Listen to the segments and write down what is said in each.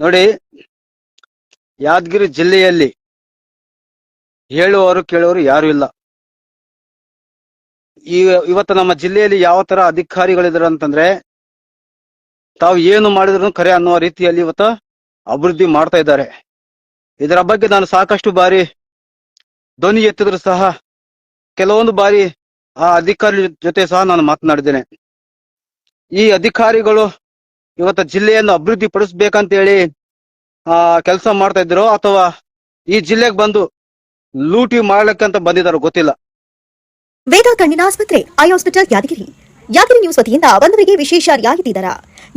ನೋಡಿ, ಯಾದಗಿರಿ ಜಿಲ್ಲೆಯಲ್ಲಿ ಹೇಳುವವರು ಕೇಳುವರು ಯಾರು ಇಲ್ಲ. ಈ ಇವತ್ತು ನಮ್ಮ ಜಿಲ್ಲೆಯಲ್ಲಿ ಯಾವ ತರ ಅಧಿಕಾರಿಗಳಿದ್ದಾರೆ ಅಂತಂದ್ರೆ, ತಾವು ಏನು ಮಾಡಿದ್ರು ಕರೆ ಅನ್ನುವ ರೀತಿಯಲ್ಲಿ ಇವತ್ತು ಅಭಿವೃದ್ಧಿ ಮಾಡ್ತಾ ಇದ್ದಾರೆ. ಇದರ ಬಗ್ಗೆ ನಾನು ಸಾಕಷ್ಟು ಬಾರಿ ಧ್ವನಿ ಎತ್ತಿದ್ರು ಸಹ ಕೆಲವೊಂದು ಬಾರಿ ಆ ಅಧಿಕಾರಿ ಜೊತೆ ಸಹ ನಾನು ಮಾತನಾಡಿದ್ದೇನೆ. ಈ ಅಧಿಕಾರಿಗಳು ಇವತ್ತು ಜಿಲ್ಲೆಯನ್ನು ಅಭಿವೃದ್ಧಿ ಪಡಿಸ್ಬೇಕಂತ ಹೇಳಿ ಕೆಲಸ ಮಾಡ್ತಾ ಇದ್ರು ಅಥವಾ ಈ ಜಿಲ್ಲೆಗೆ ಬಂದು ಲೂಟಿ ಮಾಡ್ಲಿಕ್ಕಂತ ಬಂದಿದ್ದಾರೆ ಗೊತ್ತಿಲ್ಲ. ವೇದಾ ಕಣ್ಣಿನ ಆಸ್ಪತ್ರೆ, eye hospital Yadgir. Yadgir news ವತಿಯಿಂದ ಬಂದವರಿಗೆ ವಿಶೇಷ ರಿಯಾಯಿತಿ ದರ.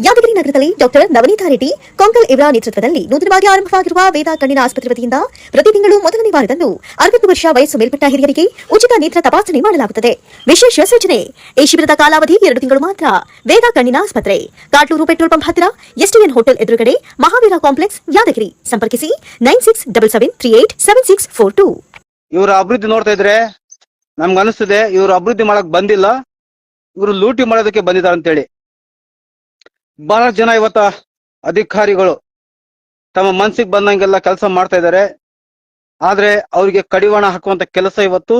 ಯಾದಗಿರಿ ನಗರದಲ್ಲಿ ಡಾಕ್ಟರ್ ನವನೀತಾ ರೆಡ್ಡಿ, ಕೊಂಕಲ್ ಇವ್ರಾ ನೇತೃತ್ವದಲ್ಲಿ ನೂತನವಾಗಿ ಆರಂಭವಾಗಿರುವ ವೇದಾ ಕಣ್ಣಿನ ಆಸ್ಪತ್ರೆ ವತಿಯಿಂದ ಪ್ರತಿ ತಿಂಗಳು ಮೊದಲನೇ ವಾರದಂದು ಅರವತ್ತು ವರ್ಷ ವಯಸ್ಸು ಮೇಲ್ಪಟ್ಟ ಹಿರಿಯರಿಗೆ ಉಚಿತ ನೇತ್ರ ತಪಾಸಣೆ ಮಾಡಲಾಗುತ್ತದೆ. ವಿಶೇಷ ಸೂಚನೆ, ಈ ಶಿಬಿರದ ಕಾಲಾವಧಿ ಎರಡು ತಿಂಗಳು ಮಾತ್ರ. ವೇದಾ ಕಣ್ಣಿನ ಆಸ್ಪತ್ರೆ, ಕಾಟ್ಲೂರು ಪೆಟ್ರೋಲ್ ಪಂಪ್ ಹತ್ತಿರ ಎಸ್ಟಿಎನ್ ಹೋಟೆಲ್ ಎದುರುಗಡೆ ಮಹಾವೀರ ಕಾಂಪ್ಲೆಕ್ಸ್, ಯಾದಗಿರಿ. ಸಂಪರ್ಕಿಸಿ nine six double seven three eight seven six four two. ಇವರ ಅಭಿವೃದ್ಧಿ ನೋಡ್ತಾ ಇದ್ರೆ ನಮ್ಗೆ ಅನಿಸ್ತದೆ ಇವರು ಅಭಿವೃದ್ಧಿ ಮಾಡಕ್ ಬಂದಿಲ್ಲ, ಇವರು ಲೂಟಿ ಮಾಡೋದಕ್ಕೆ ಬಂದಿದ್ದಾರೆ ಅಂತೇಳಿ ಬಹಳ ಜನ ಇವತ್ತ ಅಧಿಕಾರಿಗಳು ತಮ್ಮ ಮನ್ಸಿಗೆ ಬಂದಂಗೆಲ್ಲ ಕೆಲಸ ಮಾಡ್ತಾ ಇದ್ದಾರೆ. ಆದ್ರೆ ಅವರಿಗೆ ಕಡಿವಾಣ ಹಾಕುವಂತ ಕೆಲಸ ಇವತ್ತು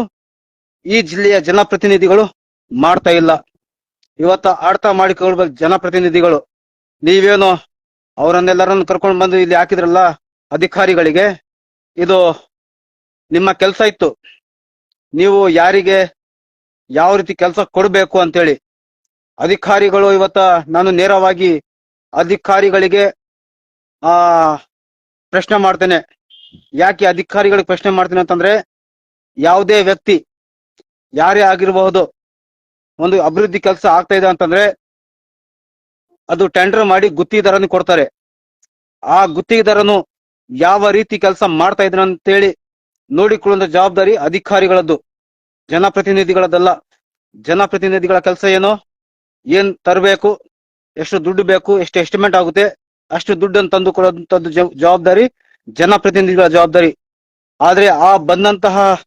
ಈ ಜಿಲ್ಲೆಯ ಜನಪ್ರತಿನಿಧಿಗಳು ಮಾಡ್ತಾ ಇಲ್ಲ. ಇವತ್ತ ಆಡ್ತಾ ಮಾಡಿಕೊಳ್ಬೇಕು ಜನಪ್ರತಿನಿಧಿಗಳು, ನೀವೇನು ಅವರನ್ನೆಲ್ಲರನ್ನು ಕರ್ಕೊಂಡು ಬಂದು ಇಲ್ಲಿ ಹಾಕಿದ್ರಲ್ಲ ಅಧಿಕಾರಿಗಳಿಗೆ, ಇದು ನಿಮ್ಮ ಕೆಲಸ ಇತ್ತು. ನೀವು ಯಾರಿಗೆ ಯಾವ ರೀತಿ ಕೆಲಸ ಕೊಡಬೇಕು ಅಂತೇಳಿ ಅಧಿಕಾರಿಗಳು ಇವತ್ತ ನಾನು ನೇರವಾಗಿ ಅಧಿಕಾರಿಗಳಿಗೆ, ಆ, ಪ್ರಶ್ನೆ ಮಾಡ್ತೇನೆ. ಯಾಕೆ ಅಧಿಕಾರಿಗಳಿಗೆ ಪ್ರಶ್ನೆ ಮಾಡ್ತೇನೆ ಅಂತಂದ್ರೆ, ಯಾವುದೇ ವ್ಯಕ್ತಿ ಯಾರೇ ಆಗಿರಬಹುದು, ಒಂದು ಅಭಿವೃದ್ಧಿ ಕೆಲಸ ಆಗ್ತಾ ಇದೆ ಅಂತಂದ್ರೆ, ಅದು ಟೆಂಡರ್ ಮಾಡಿ ಗುತ್ತಿಗೆದಾರನ ಕೊಡ್ತಾರೆ. ಆ ಗುತ್ತಿಗೆದಾರನು ಯಾವ ರೀತಿ ಕೆಲಸ ಮಾಡ್ತಾ ಇದ್ದಾನೆ ಅಂತೇಳಿ ನೋಡಿಕೊಳ್ಳುವ ಜವಾಬ್ದಾರಿ ಅಧಿಕಾರಿಗಳದ್ದು. ಜನಪ್ರತಿನಿಧಿಗಳದ್ದಲ್ಲ. ಜನಪ್ರತಿನಿಧಿಗಳ ಕೆಲಸ ಏನು? ಏನ್ ತರಬೇಕು, ಎಷ್ಟು ದುಡ್ಡು ಬೇಕು, ಎಷ್ಟು ಎಸ್ಟಿಮೇಟ್ ಆಗುತ್ತೆ, ಅಷ್ಟು ದುಡ್ಡನ್ನು ತಂದು ಕೊಡುವಂತದ್ದು ಜವಾಬ್ದಾರಿ, ಜನಪ್ರತಿನಿಧಿಗಳ ಜವಾಬ್ದಾರಿ. ಆದ್ರೆ ಆ ಬಂದಂತಹ,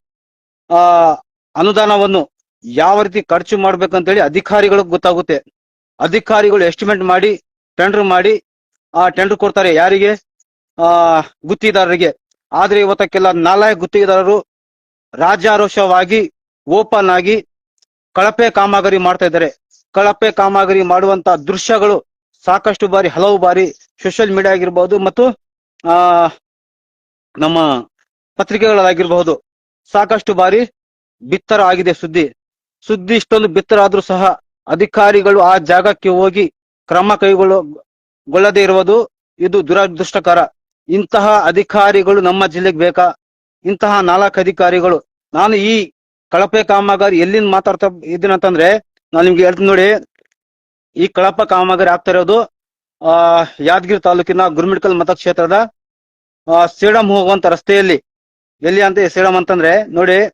ಆ, ಅನುದಾನವನ್ನು ಯಾವ ರೀತಿ ಖರ್ಚು ಮಾಡ್ಬೇಕಂತೇಳಿ ಅಧಿಕಾರಿಗಳಿಗೆ ಗೊತ್ತಾಗುತ್ತೆ. ಅಧಿಕಾರಿಗಳು ಎಸ್ಟಿಮೇಟ್ ಮಾಡಿ ಟೆಂಡರ್ ಮಾಡಿ, ಆ ಟೆಂಡರ್ ಕೊಡ್ತಾರೆ ಯಾರಿಗೆ? ಆ, ಗುತ್ತಿಗೆದಾರರಿಗೆ. ಆದ್ರೆ ಇವತ್ತಕ್ಕೆಲ್ಲ ನಾಲ್ಕು ಗುತ್ತಿಗೆದಾರರು ರಾಜ್ಯಾರೋಷವಾಗಿ, ಓಪನ್ ಆಗಿ ಕಳಪೆ ಕಾಮಗಾರಿ ಮಾಡ್ತಾ ಇದ್ದಾರೆ. ಕಳಪೆ ಕಾಮಗಾರಿ ಮಾಡುವಂತ ದೃಶ್ಯಗಳು ಸಾಕಷ್ಟು ಬಾರಿ, ಹಲವು ಬಾರಿ ಸೋಷಿಯಲ್ ಮೀಡಿಯಾ ಆಗಿರ್ಬಹುದು ಮತ್ತು, ಆ, ನಮ್ಮ ಪತ್ರಿಕೆಗಳಾಗಿರ್ಬಹುದು. ಸಾಕಷ್ಟು ಬಾರಿ ಬಿತ್ತರ ಆಗಿದೆ ಸುದ್ದಿ. ಸುದ್ದಿ ಇಷ್ಟೊಂದು ಬಿತ್ತರ ಆದ್ರೂ ಸಹ ಅಧಿಕಾರಿಗಳು ಆ ಜಾಗಕ್ಕೆ ಹೋಗಿ ಕ್ರಮ ಕೈಗೊಳ್ಳದೆ ಗೊಳ್ಳದೆ ಇರುವುದು ಇದು ದುರದೃಷ್ಟಕರ. ಇಂತಹ ಅಧಿಕಾರಿಗಳು ನಮ್ಮ ಜಿಲ್ಲೆಗೆ ಬೇಕಾ? ಇಂತಹ ನಾಲ್ಕು ಅಧಿಕಾರಿಗಳು. ನಾನು ಈ ಕಳಪೆ ಕಾಮಗಾರಿ ಎಲ್ಲಿಂದ ಮಾತಾಡ್ತಾ ಇದ್ದೀನಿ ಅಂತಂದ್ರೆ ನಾನು ನಿಮ್ಗೆ ಹೇಳ್ತೀನಿ ನೋಡಿ, ಈ ಕಳಪ ಕಾಮಗಾರಿ ಆಗ್ತಾ ಇರೋದು, ಆ, ಯಾದಗಿರಿ ತಾಲೂಕಿನ ಗುರುಮಿಡ್ಕಲ್ ಮತಕ್ಷೇತ್ರದ ಸೇಡಂ ಹೋಗುವಂತ ರಸ್ತೆಯಲ್ಲಿ. ಎಲ್ಲಿ ಅಂತ ಸೇಡಂ ಅಂತಂದ್ರೆ, ನೋಡಿ,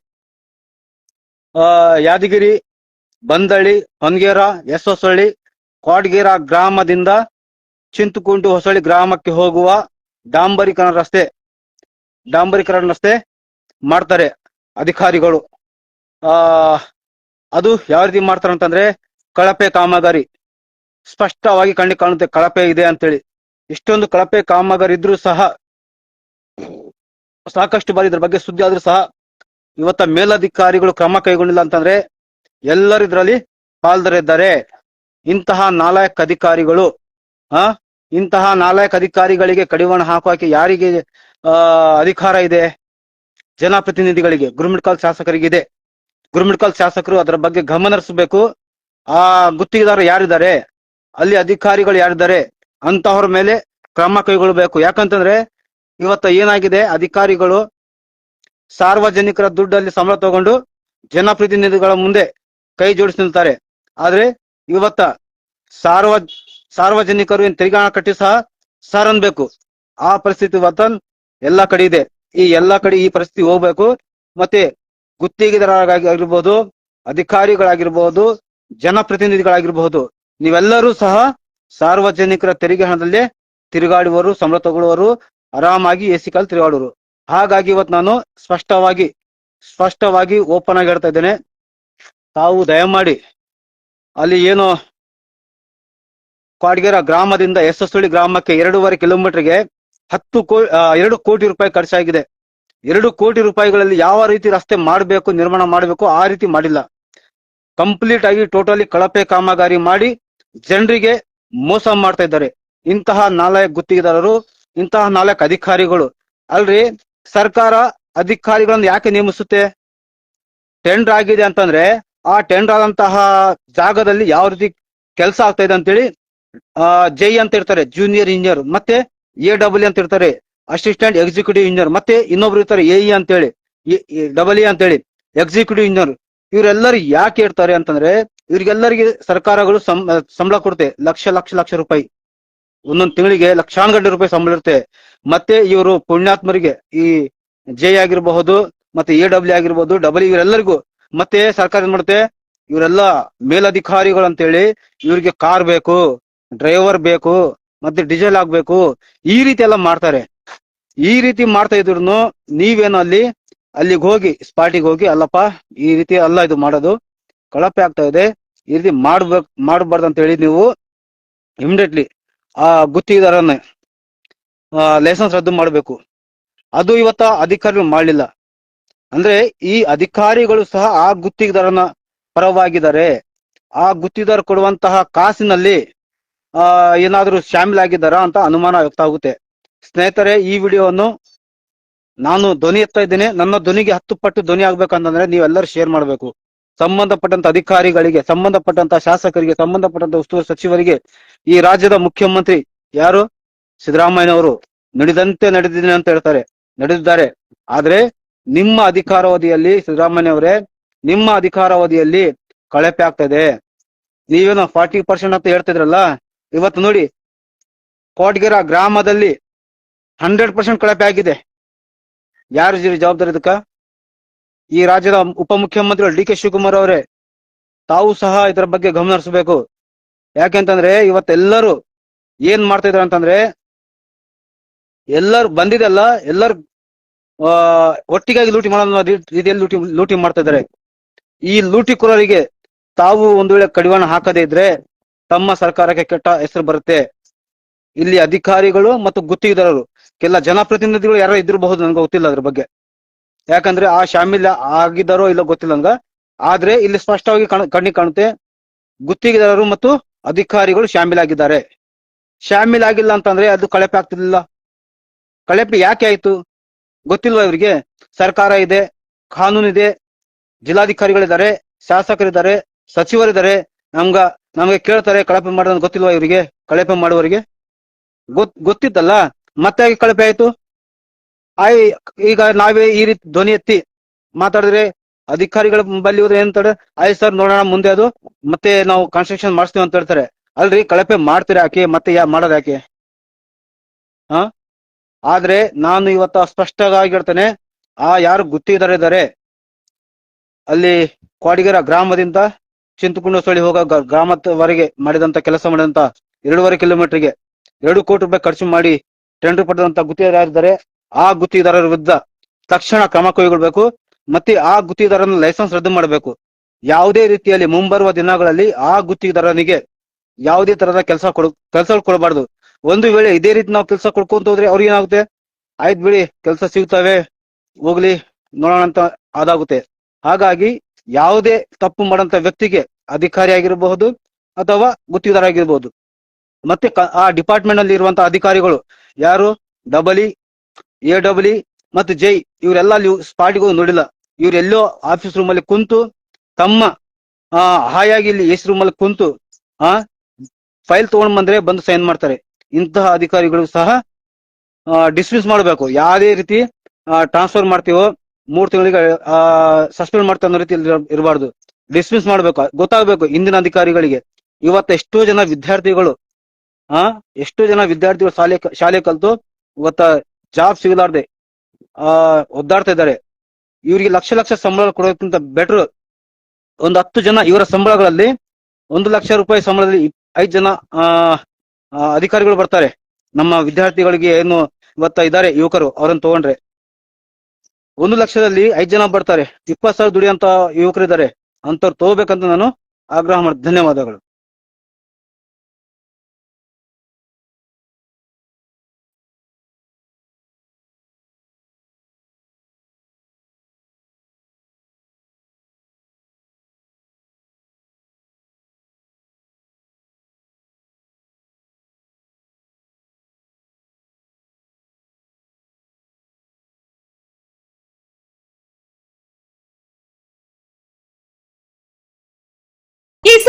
ಆ, ಯಾದಗಿರಿ, ಬಂದಳ್ಳಿ, ಹೊನ್ಗೇರ ಎಸ್ ಹೊಸಳ್ಳಿ ಕಾಡ್ಗೇರ ಗ್ರಾಮದಿಂದ ಚಿಂತುಕುಂಟು ಹೊಸಳ್ಳಿ ಗ್ರಾಮಕ್ಕೆ ಹೋಗುವ ಡಾಂಬರೀಕರಣ ರಸ್ತೆ ಡಾಂಬರೀಕರಣ ರಸ್ತೆ ಮಾಡ್ತಾರೆ ಅಧಿಕಾರಿಗಳು. ಆ ಅದು ಯಾವ ರೀತಿ ಮಾಡ್ತಾರೆ ಅಂತಂದ್ರೆ ಕಳಪೆ ಕಾಮಗಾರಿ. ಸ್ಪಷ್ಟವಾಗಿ ಕಣ್ಣಿ ಕಾಣುತ್ತೆ ಕಳಪೆ ಇದೆ ಅಂತೇಳಿ. ಇಷ್ಟೊಂದು ಕಳಪೆ ಕಾಮಗಾರಿ ಇದ್ರೂ ಸಹ ಸಾಕಷ್ಟು ಬಾರಿ ಇದ್ರ ಬಗ್ಗೆ ಸುದ್ದಿ ಆದ್ರೂ ಸಹ ಇವತ್ತ ಮೇಲಧಿಕಾರಿಗಳು ಕ್ರಮ ಕೈಗೊಂಡಿಲ್ಲ ಅಂತಂದ್ರೆ ಎಲ್ಲರೂ ಇದರಲ್ಲಿ ಪಾಲ್ದರಿದ್ದಾರೆ. ಇಂತಹ ನಾಲಾಯಕ್ ಅಧಿಕಾರಿಗಳು, ಆ, ಇಂತಹ ನಾಲಾಯಕ್ ಅಧಿಕಾರಿಗಳಿಗೆ ಕಡಿವಾಣ ಹಾಕೋಕೆ ಯಾರಿಗೆ ಅಧಿಕಾರ ಇದೆ? ಜನಪ್ರತಿನಿಧಿಗಳಿಗೆ ಗುರುಮಿಡ್ಕಾಲ್ ಶಾಸಕರಿಗೆ ಇದೆ ಗುರುಮಿಡ್ಕಾಲ್ ಶಾಸಕರು ಅದರ ಬಗ್ಗೆ ಗಮನ ಹರಿಸಬೇಕು. ಆ ಗುತ್ತಿಗೆದಾರರು ಯಾರಿದ್ದಾರೆ? ಅಲ್ಲಿ ಅಧಿಕಾರಿಗಳು ಯಾರಿದ್ದಾರೆ? ಅಂತಹವ್ರ ಮೇಲೆ ಕ್ರಮ ಕೈಗೊಳ್ಳಬೇಕು. ಯಾಕಂತಂದ್ರೆ ಇವತ್ತ ಏನಾಗಿದೆ? ಅಧಿಕಾರಿಗಳು ಸಾರ್ವಜನಿಕರ ದುಡ್ಡಲ್ಲಿ ಸಂಬಳ ತಗೊಂಡು ಜನಪ್ರತಿನಿಧಿಗಳ ಮುಂದೆ ಕೈ ಜೋಡಿಸಿ ನಿಲ್ತಾರೆ. ಆದ್ರೆ ಇವತ್ತ ಸಾರ್ವ, ಸಾರ್ವಜನಿಕರು ಏನ್ ತೆರಿಗೆ ಕಟ್ಟಿ ಸಹ ಸರ್ ಅನ್ಬೇಕು. ಆ ಪರಿಸ್ಥಿತಿ ಇವತ್ತ ಎಲ್ಲಾ ಕಡೆ ಇದೆ. ಈ ಎಲ್ಲಾ ಕಡೆ ಈ ಪರಿಸ್ಥಿತಿ ಹೋಗ್ಬೇಕು. ಮತ್ತೆ ಗುತ್ತಿಗೆದಾರರಾಗಿರ್ಬೋದು, ಅಧಿಕಾರಿಗಳಾಗಿರ್ಬೋದು ಜನಪ್ರತಿನಿಧಿಗಳಾಗಿರ್ಬಹುದು ನೀವೆಲ್ಲರೂ ಸಹ ಸಾರ್ವಜನಿಕರ ತೆರಿಗೆ ಹಣದಲ್ಲಿ ತಿರುಗಾಡುವರು, ಸಂಬಳ ತಗೊಳ್ಳುವರು, ಆರಾಮಾಗಿ ಎ ಸಿ ಕಾಲ್ ತಿರುಗಾಡುವರು. ಹಾಗಾಗಿ ಇವತ್ತು ನಾನು ಸ್ಪಷ್ಟವಾಗಿ ಸ್ಪಷ್ಟವಾಗಿ ಓಪನ್ ಆಗಿ ಹೇಳ್ತಾ ಇದ್ದೇನೆ. ತಾವು ದಯಮಾಡಿ ಅಲ್ಲಿ ಏನು ಕಾಡ್ಗೆರ ಗ್ರಾಮದಿಂದ ಎಸ್ಸಸುಳಿ ಗ್ರಾಮಕ್ಕೆ ಎರಡೂವರೆ ಕಿಲೋಮೀಟರ್ಗೆ ಹತ್ತು ಕೋ ಎರಡು ಕೋಟಿ ರೂಪಾಯಿ ಖರ್ಚಾಗಿದೆ. ಎರಡು ಕೋಟಿ ರೂಪಾಯಿಗಳಲ್ಲಿ ಯಾವ ರೀತಿ ರಸ್ತೆ ಮಾಡಬೇಕು, ನಿರ್ಮಾಣ ಮಾಡಬೇಕು, ಆ ರೀತಿ ಮಾಡಿಲ್ಲ. ಕಂಪ್ಲೀಟ್ ಆಗಿ ಟೋಟಲಿ ಕಳಪೆ ಕಾಮಗಾರಿ ಮಾಡಿ ಜನರಿಗೆ ಮೋಸ ಮಾಡ್ತಾ ಇದ್ದಾರೆ. ಇಂತಹ ನಾಲ್ಕು ಗುತ್ತಿಗೆದಾರರು, ಇಂತಹ ನಾಲ್ಕು ಅಧಿಕಾರಿಗಳು. ಅಲ್ರಿ, ಸರ್ಕಾರ ಅಧಿಕಾರಿಗಳನ್ನು ಯಾಕೆ ನೇಮಿಸುತ್ತೆ? ಟೆಂಡರ್ ಆಗಿದೆ ಅಂತಂದ್ರೆ, ಆ ಟೆಂಡರ್ ಆದಂತಹ ಜಾಗದಲ್ಲಿ ಯಾವ ರೀತಿ ಕೆಲಸ ಆಗ್ತಾ ಇದೆ ಅಂತೇಳಿ, ಆ ಜೈ ಅಂತ ಇರ್ತಾರೆ ಜೂನಿಯರ್ ಇಂಜಿನಿಯರ್ ಮತ್ತೆ ಎ ಡಬ್ಲ್ಯೂ ಅಂತ ಇರ್ತಾರೆ. ಅಸಿಸ್ಟೆಂಟ್ ಎಕ್ಸಿಕ್ಯೂಟಿವ್ ಇಂಜಿನಿಯರ್, ಮತ್ತೆ ಇನ್ನೊಬ್ರು ಇರ್ತಾರೆ ಎಇ ಅಂತೇಳಿ ಡಬಲ್ ಇ ಅಂತೇಳಿ, ಎಕ್ಸಿಕ್ಯೂಟಿವ್ ಇಂಜಿನಿಯರ್. ಇವರೆಲ್ಲರೂ ಯಾಕೆ ಇರ್ತಾರೆ ಅಂತಂದ್ರೆ, ಇವ್ರಿಗೆಲ್ಲರಿಗೆ ಸರ್ಕಾರಗಳು ಸಂಬಳ ಕೊಡುತ್ತೆ, ಲಕ್ಷ ಲಕ್ಷ ಲಕ್ಷ ರೂಪಾಯಿ. ಒಂದೊಂದು ತಿಂಗಳಿಗೆ ಲಕ್ಷಾನುಗಟ್ಟಲೆ ರೂಪಾಯಿ ಸಂಬಳ ಇರುತ್ತೆ. ಮತ್ತೆ ಇವರು ಪುಣ್ಯಾತ್ಮರಿಗೆ ಈ ಜೆ ಆಗಿರಬಹುದು, ಮತ್ತೆ ಎ ಡಬ್ಲ್ಯೂ ಆಗಿರ್ಬಹುದು, ಡಬಲ್ ಇವರೆಲ್ಲರಿಗೂ, ಮತ್ತೆ ಸರ್ಕಾರ ಏನ್ ಮಾಡುತ್ತೆ, ಇವರೆಲ್ಲ ಮೇಲಧಿಕಾರಿಗಳು ಅಂತೇಳಿ ಇವರಿಗೆ ಕಾರ್ ಬೇಕು, ಡ್ರೈವರ್ ಬೇಕು, ಮತ್ತೆ ಡೀಸೆಲ್ ಆಗ್ಬೇಕು ಈ ರೀತಿ ಎಲ್ಲ ಮಾಡ್ತಾರೆ. ಈ ರೀತಿ ಮಾಡ್ತಾ ಇದ್ರು ನೀವೇನು ಅಲ್ಲಿ, ಅಲ್ಲಿಗೆ ಹೋಗಿ, ಸ್ಪಾಟಿಗೆ ಹೋಗಿ, ಅಲ್ಲಪ್ಪ, ಈ ರೀತಿ ಅಲ್ಲ ಇದು ಮಾಡೋದು, ಕಳಪೆ ಆಗ್ತಾ ಇದೆ, ಈ ರೀತಿ ಮಾಡ್ಬೇಕ್ ಮಾಡಬಾರ್ದು ಅಂತ ಹೇಳಿ ನೀವು ಇಮಿಡಿಯೇಟ್ಲಿ ಆ ಗುತ್ತಿಗೆದಾರನ್ನ ಲೈಸೆನ್ಸ್ ರದ್ದು ಮಾಡಬೇಕು. ಅದು ಇವತ್ತ ಅಧಿಕಾರಿಗಳು ಮಾಡಲಿಲ್ಲ. ಅಂದ್ರೆ ಈ ಅಧಿಕಾರಿಗಳು ಸಹ ಆ ಗುತ್ತಿಗೆದಾರನ ಪರವಾಗಿದ್ದಾರೆ. ಆ ಗುತ್ತಿಗೆದಾರ ಕೊಡುವಂತಹ ಕಾಸಿನಲ್ಲಿ, ಆ, ಏನಾದರೂ ಶಾಮೀಲಾಗಿದ್ದಾರಾ ಅಂತ ಅನುಮಾನ ವ್ಯಕ್ತ ಆಗುತ್ತೆ. ಸ್ನೇಹಿತರೆ, ಈ ವಿಡಿಯೋವನ್ನು ನಾನು ಧ್ವನಿ ಎತ್ತಾ ಇದ್ದೇನೆ. ನನ್ನ ಧ್ವನಿಗೆ ಹತ್ತು ಪಟ್ಟು ಧ್ವನಿ ಆಗ್ಬೇಕಂತಂದ್ರೆ ನೀವೆಲ್ಲರೂ ಶೇರ್ ಮಾಡಬೇಕು. ಸಂಬಂಧಪಟ್ಟಂತ ಅಧಿಕಾರಿಗಳಿಗೆ, ಸಂಬಂಧಪಟ್ಟಂತ ಶಾಸಕರಿಗೆ, ಸಂಬಂಧಪಟ್ಟಂತ ಉಸ್ತುವಾರಿ ಸಚಿವರಿಗೆ ಈ ರಾಜ್ಯದ ಮುಖ್ಯಮಂತ್ರಿ ಯಾರು? ಸಿದ್ದರಾಮಯ್ಯನವರು. ನಡೆದಂತೆ ನಡೆದಿದೆ ಅಂತ ಹೇಳ್ತಾರೆ, ನಡೆದಿದ್ದಾರೆ. ಆದ್ರೆ ನಿಮ್ಮ ಅಧಿಕಾರಾವಧಿಯಲ್ಲಿ ಸಿದ್ದರಾಮಯ್ಯ ಅವರೇ ನಿಮ್ಮ ಅಧಿಕಾರಾವಧಿಯಲ್ಲಿ ಕಳಪೆ ಆಗ್ತದೆ ನೀವೇನೋ ಫಾರ್ಟಿ ಪರ್ಸೆಂಟ್ ಅಂತ ಹೇಳ್ತಿದ್ರಲ್ಲ? ಇವತ್ತು ನೋಡಿ, ಕೋಟ್ಗೆರ ಗ್ರಾಮದಲ್ಲಿ ಹಂಡ್ರೆಡ್ ಪರ್ಸೆಂಟ್ ಕಳಪೆ ಆಗಿದೆ. ಯಾರು ಜವಾಬ್ದಾರಿ ಇದಕ್ಕ? ಈ ರಾಜ್ಯದ ಉಪಮುಖ್ಯಮಂತ್ರಿಗಳು ಡಿ ಕೆ ಶಿವಕುಮಾರ್ ಅವರೇ, ತಾವು ಸಹ ಇದರ ಬಗ್ಗೆ ಗಮನ ಹರಿಸಬೇಕು. ಯಾಕೆಂತಂದ್ರೆ ಇವತ್ತೆಲ್ಲರೂ ಏನ್ ಮಾಡ್ತಾ ಇದಾರೆ ಅಂತಂದ್ರೆ, ಎಲ್ಲರೂ ಬಂದಿದೆಲ್ಲ ಎಲ್ಲರೂ ಒಟ್ಟಿಗಾಗಿ ಲೂಟಿ ಮಾಡೋ ರೀತಿಯಲ್ಲಿ ಲೂಟಿ ಲೂಟಿ ಮಾಡ್ತಾ ಇದ್ದಾರೆ ಈ ಲೂಟಿಕೋರರಿಗೆ ತಾವು ಒಂದು ವೇಳೆ ಕಡಿವಾಣ ಹಾಕದೇ ಇದ್ರೆ ತಮ್ಮ ಸರ್ಕಾರಕ್ಕೆ ಕೆಟ್ಟ ಹೆಸರು ಬರುತ್ತೆ. ಇಲ್ಲಿ ಅಧಿಕಾರಿಗಳು ಮತ್ತು ಗುತ್ತಿಗೆದಾರರು ಕೆಲ ಜನಪ್ರತಿನಿಧಿಗಳು ಯಾರೋ ಇದ್ದಿರಬಹುದು ನನ್ಗೆ ಗೊತ್ತಿಲ್ಲ ಅದ್ರ ಬಗ್ಗೆ. ಯಾಕಂದ್ರೆ ಆ ಶಾಮಿಲ್ ಆಗಿದ್ದಾರೋ ಇಲ್ಲ ಗೊತ್ತಿಲ್ಲ ನಂಗ. ಆದ್ರೆ ಇಲ್ಲಿ ಸ್ಪಷ್ಟವಾಗಿ ಕಾಣ, ಕಣ್ಣಿಗೆ ಕಾಣುತ್ತೆ. ಗುತ್ತಿಗೆದಾರರು ಮತ್ತು ಅಧಿಕಾರಿಗಳು ಶಾಮೀಲಾಗಿದ್ದಾರೆ ಶಾಮೀಲಾಗಿಲ್ಲ ಅಂತಂದ್ರೆ ಅದು ಕಳಪೆ ಆಗ್ತಿರ್ಲಿಲ್ಲ. ಕಳೆಪೆ ಯಾಕೆ ಆಯ್ತು? ಗೊತ್ತಿಲ್ವಾ ಇವರಿಗೆ? ಸರ್ಕಾರ ಇದೆ, ಕಾನೂನು ಇದೆ, ಜಿಲ್ಲಾಧಿಕಾರಿಗಳಿದ್ದಾರೆ, ಶಾಸಕರಿದ್ದಾರೆ, ಸಚಿವರಿದ್ದಾರೆ. ನಮ್ಗ, ನಮ್ಗೆ ಕೇಳ್ತಾರೆ ಕಳಪೆ ಮಾಡೋದು ಗೊತ್ತಿಲ್ವಾ ಇವರಿಗೆ? ಕಳಪೆ ಮಾಡುವವರಿಗೆ? ಗೊತ್, ಗೊತ್ತಿತ್ತಲ್ಲ? ಮತ್ತೆ ಕಳಪೆ ಆಯ್ತು? ಆಯ್, ಈಗ ನಾವೇ ಈ ರೀತಿ ಧ್ವನಿ ಎತ್ತಿ ಮಾತಾಡಿದ್ರೆ ಅಧಿಕಾರಿಗಳ ಬಲ್ಲಿ ಹೋದ್ರೆ ಏನಂತಾರೆ ಆಯ್ ಸರ್, ನೋಡೋಣ ಮುಂದೆ ಅದು. ಮತ್ತೆ ನಾವು ಕನ್ಸ್ಟ್ರಕ್ಷನ್ ಮಾಡಿಸ್ತೀವಿ ಅಂತ ಹೇಳ್ತಾರೆ. ಅಲ್ರಿ, ಕಳಪೆ ಮಾಡ್ತೀರಾ ಯಾಕೆ? ಮತ್ತೆ ಯಾ, ಮಾಡೋದು ಯಾಕೆ? ಹಾ? ಆದ್ರೆ ನಾನು ಇವತ್ತು ಸ್ಪಷ್ಟವಾಗಿ ಹೇಳ್ತೇನೆ, ಆ ಯಾರು ಗುತ್ತಿಗೆದಾರ ಇದ್ದಾರೆ ಅಲ್ಲಿ ಕ್ವಾಡಿಗೆರ ಗ್ರಾಮದಿಂದ ಚಿಂತಕುಂಡಸೊಳಿ ಹೋಗೋ ಗ್ರಾಮದವರೆಗೆ ಮಾಡಿದಂತ ಕೆಲಸ ಮಾಡಿದಂತ ಎರಡೂವರೆ ಕಿಲೋಮೀಟರ್ಗೆ ಎರಡು ಕೋಟಿ ರೂಪಾಯಿ ಖರ್ಚು ಮಾಡಿ ಟೆಂಡರ್ ಪಡೆದಂತ ಗುತ್ತಿಗೆದಾರರಿದ್ದಾರೆ ಆ ಗುತ್ತಿಗೆದಾರರ ವಿರುದ್ಧ ತಕ್ಷಣ ಕ್ರಮ ಕೈಗೊಳ್ಳಬೇಕು ಮತ್ತೆ ಆ ಗುತ್ತಿಗೆದಾರನ ಲೈಸೆನ್ಸ್ ರದ್ದು ಮಾಡಬೇಕು. ಯಾವುದೇ ರೀತಿಯಲ್ಲಿ ಮುಂಬರುವ ದಿನಗಳಲ್ಲಿ ಆ ಗುತ್ತಿಗೆದಾರನಿಗೆ ಯಾವುದೇ ತರಹದ ಕೆಲಸ ಕೊಡ, ಕೆಲಸ ಕೊಡಬಾರ್ದು. ಒಂದು ವೇಳೆ ಇದೇ ರೀತಿ ನಾವು ಕೆಲಸ ಕೊಡ್ಕೊಂತ ಹೋದ್ರೆ ಅವ್ರಿಗೆ ಏನಾಗುತ್ತೆ? ಆಯ್ತು ಬಿಡಿ, ಕೆಲಸ ಸಿಗ್ತವೆ, ಹೋಗ್ಲಿ, ನೋಡೋಣ ಅಂತ ಅದಾಗುತ್ತೆ. ಹಾಗಾಗಿ ಯಾವುದೇ ತಪ್ಪು ಮಾಡಂತ ವ್ಯಕ್ತಿಗೆ ಅಧಿಕಾರಿ ಆಗಿರಬಹುದು ಅಥವಾ ಗುತ್ತಿಗೆದಾರ ಆಗಿರಬಹುದು. ಮತ್ತೆ ಆ ಡಿಪಾರ್ಟ್ಮೆಂಟ್ ಅಲ್ಲಿ ಇರುವಂತಹ ಅಧಿಕಾರಿಗಳು ಯಾರು? ಡಬಲ್ ಎ ಡಬಲ್ ಮತ್ತು ಜೈ ಇವರೆಲ್ಲ ಅಲ್ಲಿ ಸ್ಪಾಟಿಗೆ ಹೋಗಿ ನೋಡಿಲ್ಲ. ಇವರೆಲ್ಲೋ ಆಫೀಸ್ ರೂಮ್ ಅಲ್ಲಿ ಕುಂತು ತಮ್ಮ, ಆ ಹಾಯಾಗಿ ಇಲ್ಲಿ ಎಸ್ ರೂಮ್ ಅಲ್ಲಿ ಕುಂತು, ಆ ಫೈಲ್ ತಗೊಂಡ್ ಬಂದ್ರೆ ಬಂದು ಸೈನ್ ಮಾಡ್ತಾರೆ. ಇಂತಹ ಅಧಿಕಾರಿಗಳು ಸಹ ಡಿಸ್ಮಿಸ್ ಮಾಡಬೇಕು. ಯಾವುದೇ ರೀತಿ ಟ್ರಾನ್ಸ್ಫರ್ ಮಾಡ್ತೀವೋ, ಮೂರ್ ತಿಂಗಳಿಗೆ ಸಸ್ಪೆಂಡ್ ಮಾಡ್ತಾ ಅನ್ನೋ ರೀತಿ ಇರಬಾರ್ದು. ಡಿಸ್ಮಿಸ್ ಮಾಡ್ಬೇಕು. ಗೊತ್ತಾಗ್ಬೇಕು ಇಂದಿನ ಅಧಿಕಾರಿಗಳಿಗೆ. ಇವತ್ತು ಎಷ್ಟೋ ಜನ ವಿದ್ಯಾರ್ಥಿಗಳು ಆ? ಎಷ್ಟು ಜನ ವಿದ್ಯಾರ್ಥಿಗಳು ಶಾಲೆ ಶಾಲೆ ಕಲ್ತು ಇವತ್ತ ಜಾಬ್ ಸಿಗಲಾರ್ದೆ, ಆ, ಒದ್ದಾಡ್ತಾ ಇದ್ದಾರೆ. ಇವರಿಗೆ ಲಕ್ಷ ಲಕ್ಷ ಸಂಬಳ ಕೊಡೋದಕ್ಕಿಂತ ಬೆಟರ್ ಒಂದು ಹತ್ತು ಜನ ಇವರ ಸಂಬಳಗಳಲ್ಲಿ ಒಂದು ಲಕ್ಷ ರೂಪಾಯಿ ಸಂಬಳದಲ್ಲಿ ಐದು ಜನ, ಆ ಅಧಿಕಾರಿಗಳು ಬರ್ತಾರೆ. ನಮ್ಮ ವಿದ್ಯಾರ್ಥಿಗಳಿಗೆ ಏನು ಇವತ್ತ ಇದ್ದಾರೆ ಯುವಕರು, ಅವರನ್ನ ತಗೊಂಡ್ರೆ. ಒಂದು ಲಕ್ಷದಲ್ಲಿ ಐದ್ ಜನ ಬರ್ತಾರೆ. ಇಪ್ಪತ್ ಸಾವಿರ ದುಡಿಯಂತ ಯುವಕರಿದ್ದಾರೆ. ಅಂತವ್ರು ತಗೋಬೇಕಂತ ನಾನು ಆಗ್ರಹ ಮಾಡಿ ಧನ್ಯವಾದಗಳು.